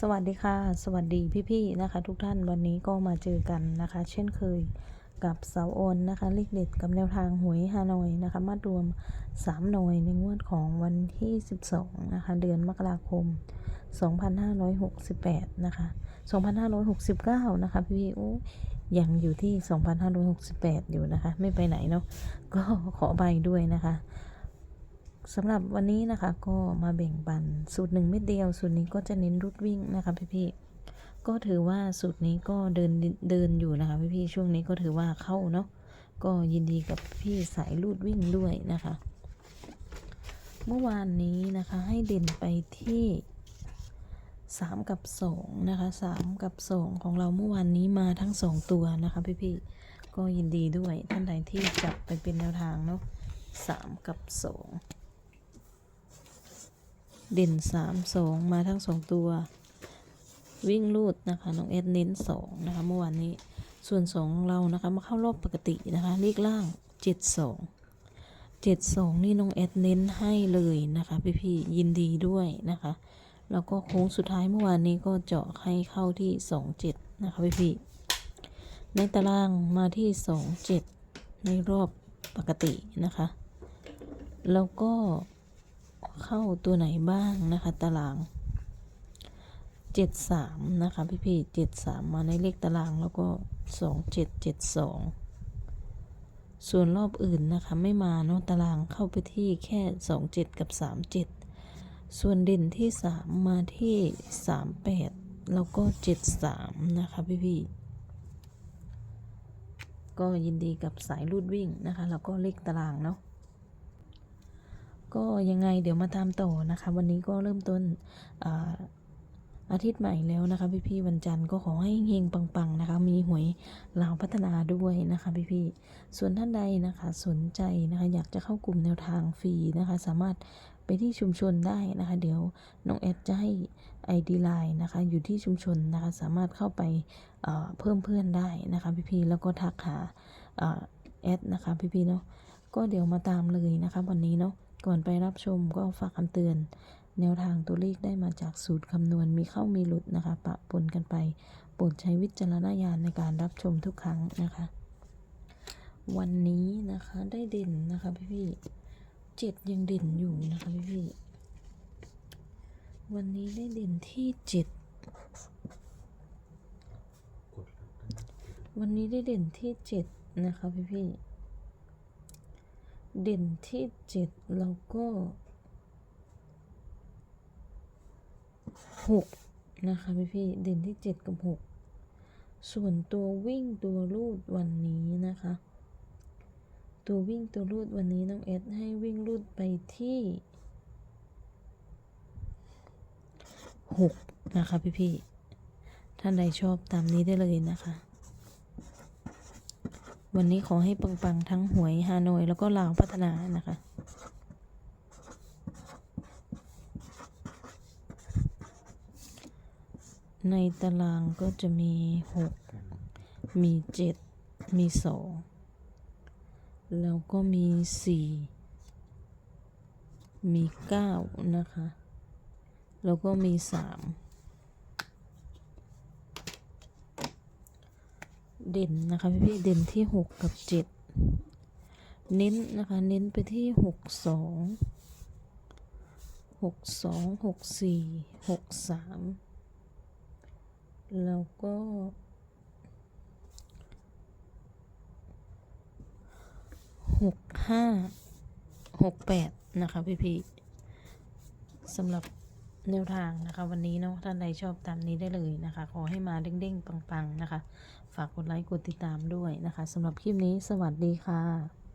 สวัสดีค่ะ สวัสดีพี่ๆนะคะ ทุกท่านวันนี้ก็มาเจอกันนะคะ เช่นเคยกับเสาโอนนะคะเลขเด็ดกับแนวทางหวยฮานอยนะคะมารวม 3 หน่วยในงวดของวันที่ 12 นะคะ เดือนมกราคม 2568 นะคะ 2569 นะคะ พี่ๆโอ้ยังอยู่ที่ 2568 อยู่นะคะ ไม่ไปไหนเนาะก็ขอใบด้วยนะคะ สำหรับวันนี้นะคะก็มาแบ่งปันสูตรหนึ่งเม็ดเดียว สูตรนี้ก็จะเน้นรุดวิ่งนะคะพี่ๆก็ถือว่าสูตรนี้ก็เดินเดินอยู่นะคะพี่ๆช่วงนี้ก็ถือว่าเข้าเนาะก็ยินดีกับพี่สายรูดวิ่งด้วยนะคะ เมื่อวานนี้นะคะให้เด่นไปที่ 3 กับ2นะคะ3กับ 2 ของเราเมื่อวานนี้มาทั้ง 2 ตัวนะคะพี่ๆก็ยินดีด้วยท่านใดที่จับไปเป็นแนวทางเนาะ3 กับ 2 เด่นสามสองมาทั้งสองตัว วิ่งลูดนะคะน้องเอสเน้นสองนะคะเมื่อวานนี้ส่วนสองของเรานะคะมาเข้ารอบปกตินะคะเลขล่างเจ็ดสองเจ็ดสองนี่น้องเอสเน้นให้เลยนะคะพี่พี่ยินดีด้วยนะคะแล้วก็โค้งสุดท้ายเมื่อวานนี้ก็เจาะให้เข้าที่สองเจ็ดนะคะพี่พี่ในตารางมาที่สองเจ็ดในรอบปกตินะคะ แล้วก็ เข้าตัวไหนบ้างนะคะตารางเจ็ดสามนะคะพี่พี่เจ็ดสามมาในเลขตารางแล้วก็สองเจ็ดเจ็ดสองส่วนรอบอื่นนะคะไม่มาเนาะตารางเข้าไปที่แค่สองเจ็ดกับสามเจ็ดส่วนเด่นที่สามมาที่สามแปดแล้วก็เจ็ดสามนะคะพี่พี่ก็ยินดีกับสายรูดวิ่งนะคะ แล้วก็เลขตารางเนาะ ก็ยังไงเดี๋ยวมาตามต่อนะคะ วันนี้ก็เริ่มต้นอาทิตย์ใหม่แล้วนะคะพี่ๆวันจันทร์ก็ขอให้เฮงปังๆนะคะ มีหวยลาวพัฒนาด้วยนะคะพี่ๆส่วนท่านใดนะคะสนใจนะคะอยากจะเข้ากลุ่มแนวทางฟรีนะคะ สามารถไปที่ชุมชนได้นะคะ เดี๋ยวน้องแอดจะให้ ID ไลน์นะคะอยู่ที่ชุมชนนะคะ สามารถเข้าไปเพิ่มเพื่อนได้นะคะพี่ๆแล้วก็ทักหาแอดนะคะพี่ๆเนาะก็เดี๋ยวมาตามเลยนะคะวันนี้เนาะ ก่อนไปรับชมก็ฝากคำเตือน แนวทางตัวเลขได้มาจากสูตรคำนวณมีเข้ามีหลุดนะคะ ปะปนกันไปโปรดใช้วิจารณญาณในการรับชมทุกครั้งนะคะ วันนี้นะคะได้เด่นนะคะพี่พี่เจ็ดยังเด่นอยู่นะคะพี่พี่วันนี้ได้เด่นที่เจ็ดวันนี้ได้เด่นที่เจ็ดนะคะพี่พี่ เด่นที่เจ็ดแล้วก็หกนะคะพี่พี่ๆเด่นที่เจ็ดกับหกส่วนตัววิ่งตัวรูดวันนี้นะคะ ตัววิ่งตัวรูดวันนี้น้องเอสให้วิ่งรูดไปที่หกนะคะพี่พี่ๆท่านใดชอบตามนี้ได้เลยนะคะ วันนี้ขอให้ปังๆทั้งหวยฮานอยแล้วก็ลาวพัฒนานะคะ ในตารางก็จะมี 6 มี 7 มี 2 แล้วก็มี 4 มี 9 นะคะ แล้วก็มี 3 เด่นนะคะพี่พี่ๆเด่นที่หกกับเจ็ดเน้นนะคะเน้นไปที่หกสองหกสองหกสี่หกสามแล้วก็หกห้าหกแปดนะคะพี่พี่ๆสำหรับ แนวทางนะคะ วันนี้เนาะท่านใดชอบตามนี้ได้เลยนะคะ ขอให้มาเด้งๆ ปังๆ นะคะ ฝากกดไลค์กดติดตามด้วยนะคะสำหรับคลิปนี้สวัสดีค่ะ